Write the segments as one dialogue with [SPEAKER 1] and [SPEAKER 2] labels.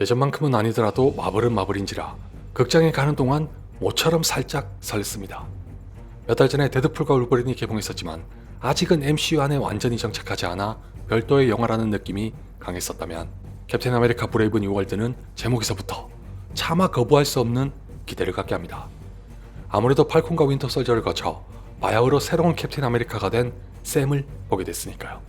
[SPEAKER 1] 예전만큼은 아니더라도 마블은 마블인지라 극장에 가는 동안 모처럼 살짝 설렜습니다. 몇 달 전에 데드풀과 울버린이 개봉했었지만 아직은 MCU 안에 완전히 정착하지 않아 별도의 영화라는 느낌이 강했었다면 캡틴 아메리카 브레이브 뉴월드는 제목에서부터 차마 거부할 수 없는 기대를 갖게 합니다. 아무래도 팔콘과 윈터 솔저를 거쳐 바야흐로 새로운 캡틴 아메리카가 된 샘을 보게 됐으니까요.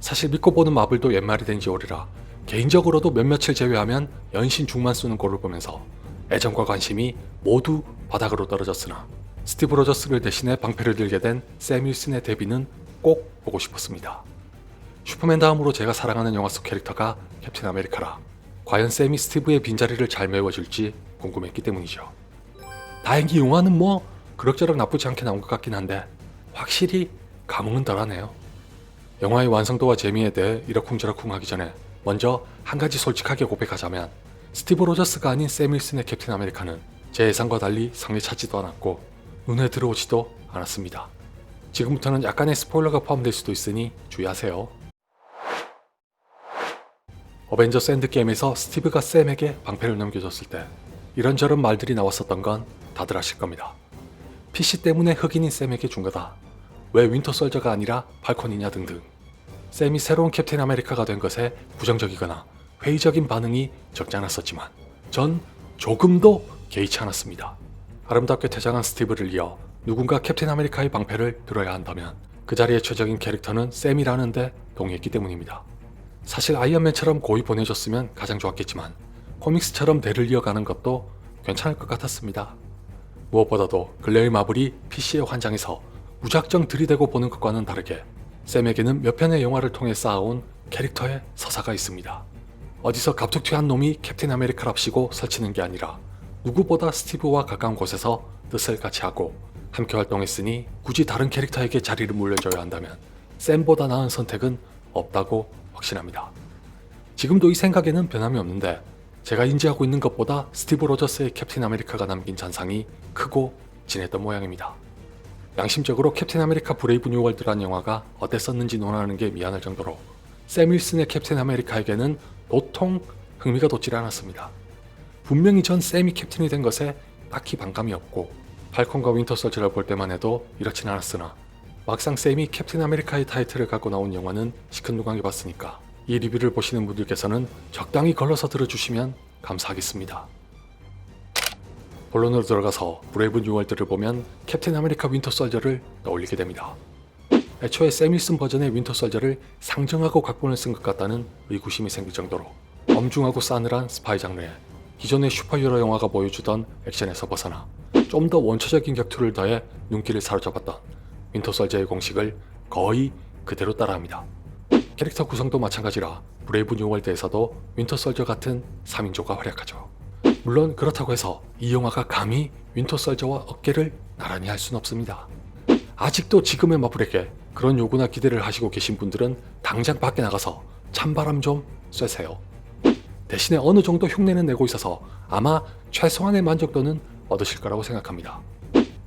[SPEAKER 1] 사실 믿고 보는 마블도 옛말이 된 지 오래라 개인적으로도 몇몇을 제외하면 연신 중만 쏘는 꼴을 보면서 애정과 관심이 모두 바닥으로 떨어졌으나 스티브 로저스를 대신해 방패를 들게 된 세뮤슨의 데뷔는 꼭 보고 싶었습니다. 슈퍼맨 다음으로 제가 사랑하는 영화 속 캐릭터가 캡틴 아메리카라 과연 샘이 스티브의 빈자리를 잘 메워줄지 궁금했기 때문이죠. 다행히 영화는 뭐 그럭저럭 나쁘지 않게 나온 것 같긴 한데 확실히 감흥은 덜하네요. 영화의 완성도와 재미에 대해 이러쿵저러쿵 하기 전에 먼저 한 가지 솔직하게 고백하자면 스티브 로저스가 아닌 샘 윌슨의 캡틴 아메리카는 제 예상과 달리 상에 차지도 않았고 눈에 들어오지도 않았습니다. 지금부터는 약간의 스포일러가 포함될 수도 있으니 주의하세요. 어벤져스 엔드게임에서 스티브가 샘에게 방패를 넘겨줬을 때 이런저런 말들이 나왔었던 건 다들 아실 겁니다. PC 때문에 흑인인 샘에게 준 거다. 왜 윈터 솔저가 아니라 팔콘이냐 등등. 샘이 새로운 캡틴 아메리카가 된 것에 부정적이거나 회의적인 반응이 적지 않았었지만 전 조금도 개의치 않았습니다. 아름답게 퇴장한 스티브를 이어 누군가 캡틴 아메리카의 방패를 들어야 한다면 그 자리에 최적인 캐릭터는 샘이라는데 동의했기 때문입니다. 사실 아이언맨처럼 고이 보내줬으면 가장 좋았겠지만 코믹스처럼 대를 이어가는 것도 괜찮을 것 같았습니다. 무엇보다도 근래의 마블이 PC에 환장해서 무작정 들이대고 보는 것과는 다르게 샘에게는 몇 편의 영화를 통해 쌓아온 캐릭터의 서사가 있습니다. 어디서 갑툭튀한 놈이 캡틴 아메리카랍시고 설치는 게 아니라 누구보다 스티브와 가까운 곳에서 뜻을 같이 하고 함께 활동했으니 굳이 다른 캐릭터에게 자리를 물려줘야 한다면 샘보다 나은 선택은 없다고 확신합니다. 지금도 이 생각에는 변함이 없는데 제가 인지하고 있는 것보다 스티브 로저스의 캡틴 아메리카가 남긴 잔상이 크고 진했던 모양입니다. 양심적으로 캡틴 아메리카 브레이브 뉴 월드라는 영화가 어땠었는지 논하는 게 미안할 정도로 샘 윌슨의 캡틴 아메리카에게는 도통 흥미가 돋질 않았습니다. 분명히 전 샘이 캡틴이 된 것에 딱히 반감이 없고 팔콘과 윈터 솔저를 볼 때만 해도 이렇진 않았으나 막상 샘이 캡틴 아메리카의 타이틀을 갖고 나온 영화는 시큰둥하게 봤으니까 이 리뷰를 보시는 분들께서는 적당히 걸러서 들어주시면 감사하겠습니다. 본론으로 들어가서 브레이브 뉴월드를 보면 캡틴 아메리카 윈터 솔저를 떠올리게 됩니다. 애초에 샘 윌슨 버전의 윈터 솔저를 상정하고 각본을 쓴 것 같다는 의구심이 생길 정도로 엄중하고 싸늘한 스파이 장르에 기존의 슈퍼히어로 영화가 보여주던 액션에서 벗어나 좀 더 원초적인 격투를 더해 눈길을 사로잡았던 윈터 솔저의 공식을 거의 그대로 따라합니다. 캐릭터 구성도 마찬가지라 브레이브 뉴월드에서도 윈터 솔저 같은 3인조가 활약하죠. 물론 그렇다고 해서 이 영화가 감히 윈터 솔저와 어깨를 나란히 할 수는 없습니다. 아직도 지금의 마블에게 그런 요구나 기대를 하시고 계신 분들은 당장 밖에 나가서 찬바람 좀 쐬세요. 대신에 어느 정도 흉내는 내고 있어서 아마 최소한의 만족도는 얻으실 거라고 생각합니다.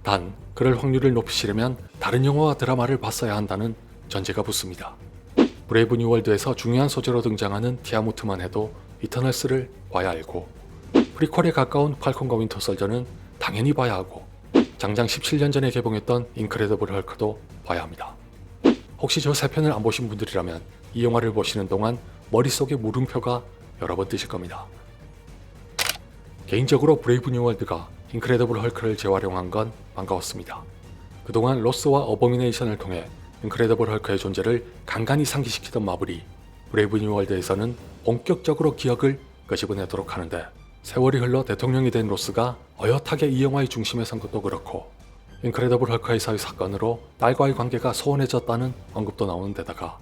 [SPEAKER 1] 단, 그럴 확률을 높이시려면 다른 영화와 드라마를 봤어야 한다는 전제가 붙습니다. 브레이브 뉴월드에서 중요한 소재로 등장하는 티아무트만 해도 이터널스를 봐야 알고 프리퀄에 가까운 팔콘과 윈터 솔저는 당연히 봐야 하고 장장 17년 전에 개봉했던 인크레더블 헐크도 봐야 합니다. 혹시 저 세 편을 안 보신 분들이라면 이 영화를 보시는 동안 머릿속에 물음표가 여러 번 뜨실 겁니다. 개인적으로 브레이브 뉴월드가 인크레더블 헐크를 재활용한 건 반가웠습니다. 그동안 로스와 어버미네이션을 통해 인크레더블 헐크의 존재를 간간히 상기시키던 마블이 브레이브 뉴월드에서는 본격적으로 기억을 끄집어내도록 하는데 세월이 흘러 대통령이 된 로스가 어엿하게 이 영화의 중심에 선 것도 그렇고 인크레더블 헐크에서의 사건으로 딸과의 관계가 소원해졌다는 언급도 나오는 데다가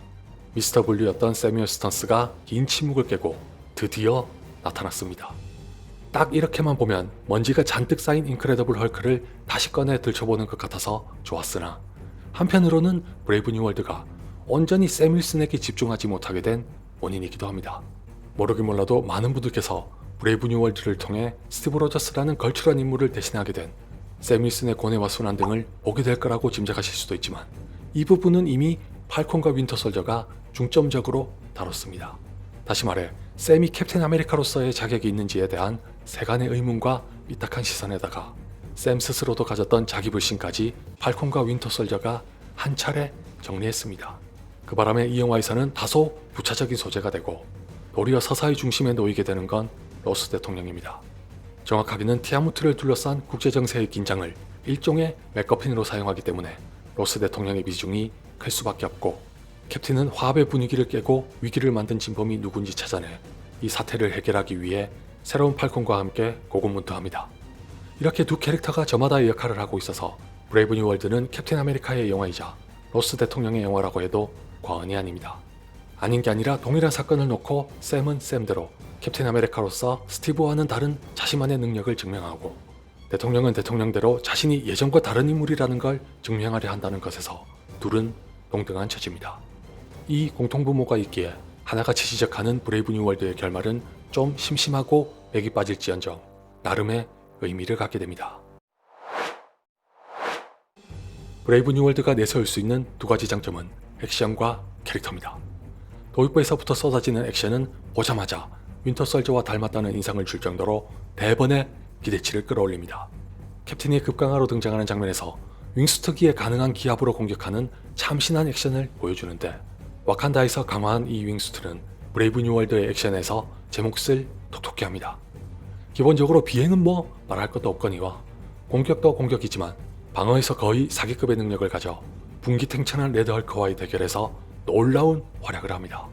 [SPEAKER 1] 미스터 블류였던 세뮤얼 스턴스가 긴 침묵을 깨고 드디어 나타났습니다. 딱 이렇게만 보면 먼지가 잔뜩 쌓인 인크레더블 헐크를 다시 꺼내 들춰보는 것 같아서 좋았으나 한편으로는 브레이브 뉴월드가 온전히 샘 윌슨에게 집중하지 못하게 된 원인이기도 합니다. 모르긴 몰라도 많은 분들께서 브레이브 뉴 월드를 통해 스티브 로저스라는 걸출한 인물을 대신하게 된샘 윌슨의 고뇌와 순환 등을 보게 될 거라고 짐작하실 수도 있지만 이 부분은 이미 팔콘과 윈터 솔저가 중점적으로 다뤘습니다. 다시 말해 샘이 캡틴 아메리카로서의 자격이 있는지에 대한 세간의 의문과 삐딱한 시선에다가 샘 스스로도 가졌던 자기 불신까지 팔콘과 윈터 솔저가 한 차례 정리했습니다. 그 바람에 이 영화에서는 다소 부차적인 소재가 되고 도리어 서사의 중심에 놓이게 되는 건 로스 대통령입니다. 정확하게는 티아무트를 둘러싼 국제정세의 긴장을 일종의 맥거핀으로 사용하기 때문에 로스 대통령의 비중이 클 수밖에 없고 캡틴은 화합의 분위기를 깨고 위기를 만든 진범이 누군지 찾아내 이 사태를 해결하기 위해 새로운 팔콘과 함께 고군분투합니다. 이렇게 두 캐릭터가 저마다의 역할을 하고 있어서 브레이브 뉴 월드는 캡틴 아메리카의 영화이자 로스 대통령의 영화라고 해도 과언이 아닙니다. 아닌 게 아니라 동일한 사건을 놓고 샘은 샘대로 캡틴 아메리카로서 스티브와는 다른 자신만의 능력을 증명하고 대통령은 대통령대로 자신이 예전과 다른 인물이라는 걸 증명하려 한다는 것에서 둘은 동등한 처지입니다. 이 공통분모가 있기에 하나같이 지적하는 브레이브 뉴월드의 결말은 좀 심심하고 맥이 빠질지언정 나름의 의미를 갖게 됩니다. 브레이브 뉴월드가 내세울 수 있는 두 가지 장점은 액션과 캐릭터입니다. 도입부에서부터 쏟아지는 액션은 보자마자 윈터 솔저와 닮았다는 인상을 줄 정도로 대번의 기대치를 끌어올립니다. 캡틴이 급강하로 등장하는 장면에서 윙스트기에 가능한 기압으로 공격하는 참신한 액션을 보여주는데 와칸다에서 강화한 이 윙스트는 브레이브 뉴월드의 액션에서 제 몫을 톡톡히 합니다. 기본적으로 비행은 뭐 말할 것도 없거니와 공격도 공격이지만 방어에서 거의 사기급의 능력을 가져 분기탱천한 레드헐크와의 대결에서 놀라운 활약을 합니다.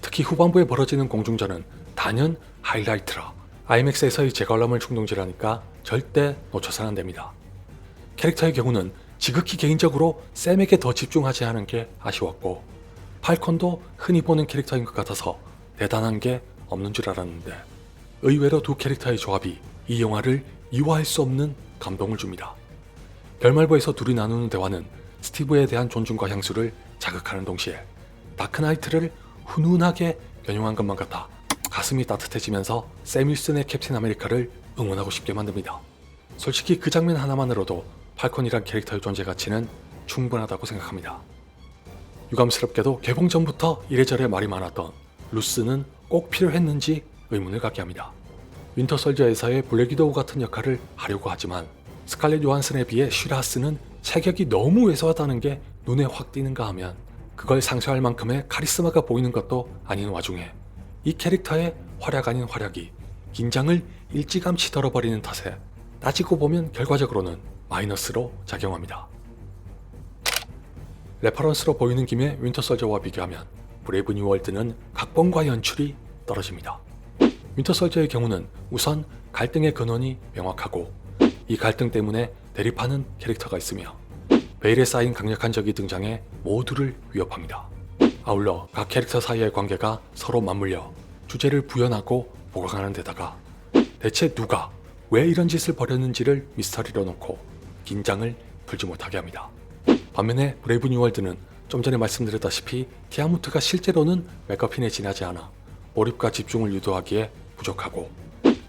[SPEAKER 1] 특히 후반부에 벌어지는 공중전은 단연 하이라이트라 IMAX에서의 제관람을 충동질하니까 절대 놓쳐서는 안 됩니다. 캐릭터의 경우는 지극히 개인적으로 샘에게 더 집중하지 않은 게 아쉬웠고 팔콘도 흔히 보는 캐릭터인 것 같아서 대단한 게 없는 줄 알았는데 의외로 두 캐릭터의 조합이 이 영화를 이화할 수 없는 감동을 줍니다. 결말부에서 둘이 나누는 대화는 스티브에 대한 존중과 향수를 자극하는 동시에 다크나이트를 훈훈하게 변용한 것만 같아 가슴이 따뜻해지면서 세밀슨의 캡틴 아메리카를 응원하고 싶게 만듭니다. 솔직히 그 장면 하나만으로도 팔콘이란 캐릭터의 존재 가치는 충분하다고 생각합니다. 유감스럽게도 개봉 전부터 이래저래 말이 많았던 루스는 꼭 필요했는지 의문을 갖게 합니다. 윈터 솔저에서의 블랙 위도우 같은 역할을 하려고 하지만 스칼렛 요한슨에 비해 슈라스는 체격이 너무 왜소하다는 게 눈에 확 띄는가 하면 그걸 상쇄할 만큼의 카리스마가 보이는 것도 아닌 와중에 이 캐릭터의 활약 아닌 활약이 긴장을 일찌감치 덜어버리는 탓에 따지고 보면 결과적으로는 마이너스로 작용합니다. 레퍼런스로 보이는 김에 윈터 솔저와 비교하면 브레이브 뉴 월드는 각본과 연출이 떨어집니다. 윈터 솔저의 경우는 우선 갈등의 근원이 명확하고 이 갈등 때문에 대립하는 캐릭터가 있으며 베일에 쌓인 강력한 적이 등장해 모두를 위협합니다. 아울러 각 캐릭터 사이의 관계가 서로 맞물려 주제를 부연하고 보강하는 데다가 대체 누가 왜 이런 짓을 벌였는지를 미스터리로 놓고 긴장을 풀지 못하게 합니다. 반면에 브레이브 뉴월드는 좀 전에 말씀드렸다시피 티아무트가 실제로는 맥커핀에 지나지 않아 몰입과 집중을 유도하기에 부족하고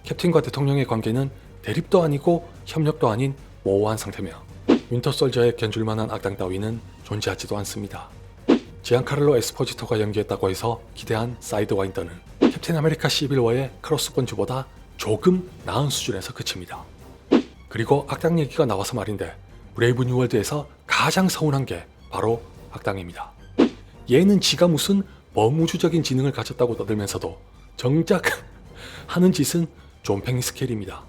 [SPEAKER 1] 캡틴과 대통령의 관계는 대립도 아니고 협력도 아닌 모호한 상태며 윈터 솔저의 견줄만한 악당 따위는 존재하지도 않습니다. 지안카를로 에스포지토가 연기했다고 해서 기대한 사이드 와인더는 캡틴 아메리카 시빌워의 크로스 번주보다 조금 나은 수준에서 그칩니다. 그리고 악당 얘기가 나와서 말인데 브레이브 뉴월드에서 가장 서운한 게 바로 악당입니다. 얘는 지가 무슨 범우주적인 지능을 가졌다고 떠들면서도 정작 하는 짓은 존팽이 스케일입니다.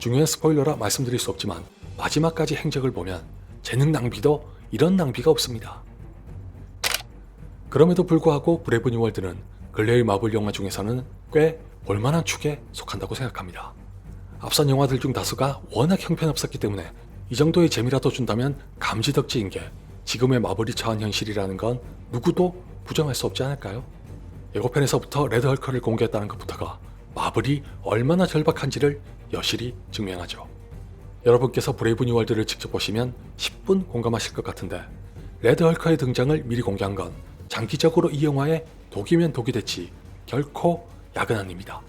[SPEAKER 1] 중요한 스포일러라 말씀드릴 수 없지만 마지막까지 행적을 보면 재능 낭비도 이런 낭비가 없습니다. 그럼에도 불구하고 브레이브 뉴월드는 근래의 마블 영화 중에서는 꽤 볼만한 축에 속한다고 생각합니다. 앞선 영화들 중 다수가 워낙 형편없었기 때문에 이 정도의 재미라도 준다면 감지덕지인 게 지금의 마블이 처한 현실이라는 건 누구도 부정할 수 없지 않을까요? 예고편에서부터 레드헐크를 공개했다는 것부터가 마블이 얼마나 절박한지를 여실히 증명하죠. 여러분께서 브레이브 뉴 월드를 직접 보시면 10분 공감하실 것 같은데 레드 헐크의 등장을 미리 공개한 건 장기적으로 이 영화의 독이면 독이 됐지 결코 약은 아닙니다.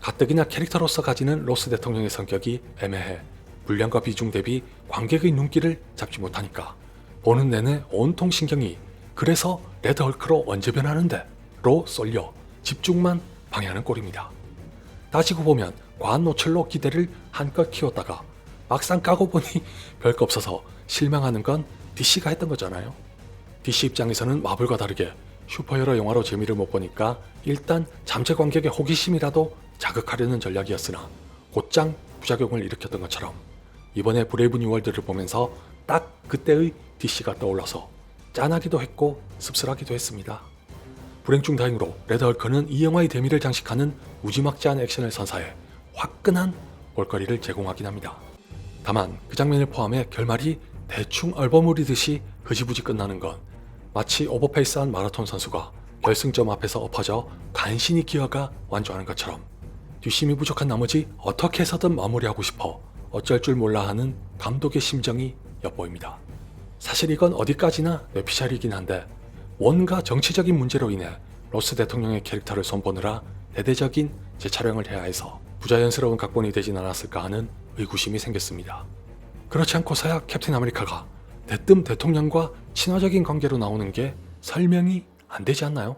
[SPEAKER 1] 가뜩이나 캐릭터로서 가지는 로스 대통령의 성격이 애매해 분량과 비중 대비 관객의 눈길을 잡지 못하니까 보는 내내 온통 신경이 그래서 레드 헐크로 언제 변하는데 로 쏠려 집중만 방해하는 꼴입니다. 따지고 보면 과한 노출로 기대를 한껏 키웠다가 막상 까고 보니 별거 없어서 실망하는 건 DC가 했던 거잖아요. DC 입장에서는 마블과 다르게 슈퍼히어로 영화로 재미를 못 보니까 일단 잠재 관객의 호기심이라도 자극하려는 전략이었으나 곧장 부작용을 일으켰던 것처럼 이번에 브레이브 뉴월드를 보면서 딱 그때의 DC가 떠올라서 짠하기도 했고 씁쓸하기도 했습니다. 불행 중 다행으로 레드헐크는 이 영화의 대미를 장식하는 무지막지한 액션을 선사해 화끈한 볼거리를 제공하긴 합니다. 다만 그 장면을 포함해 결말이 대충 얼버무리듯이 흐지부지 끝나는 건 마치 오버페이스한 마라톤 선수가 결승점 앞에서 엎어져 간신히 기어가 완주하는 것처럼 뒷심이 부족한 나머지 어떻게 해서든 마무리하고 싶어 어쩔 줄 몰라 하는 감독의 심정이 엿보입니다. 사실 이건 어디까지나 뇌피셜이긴 한데 뭔가 정치적인 문제로 인해 로스 대통령의 캐릭터를 손보느라 대대적인 재촬영을 해야 해서 부자연스러운 각본이 되진 않았을까 하는 의구심이 생겼습니다. 그렇지 않고 서야 캡틴 아메리카가 대뜸 대통령과 친화적인 관계로 나오는 게 설명이 안 되지 않나요?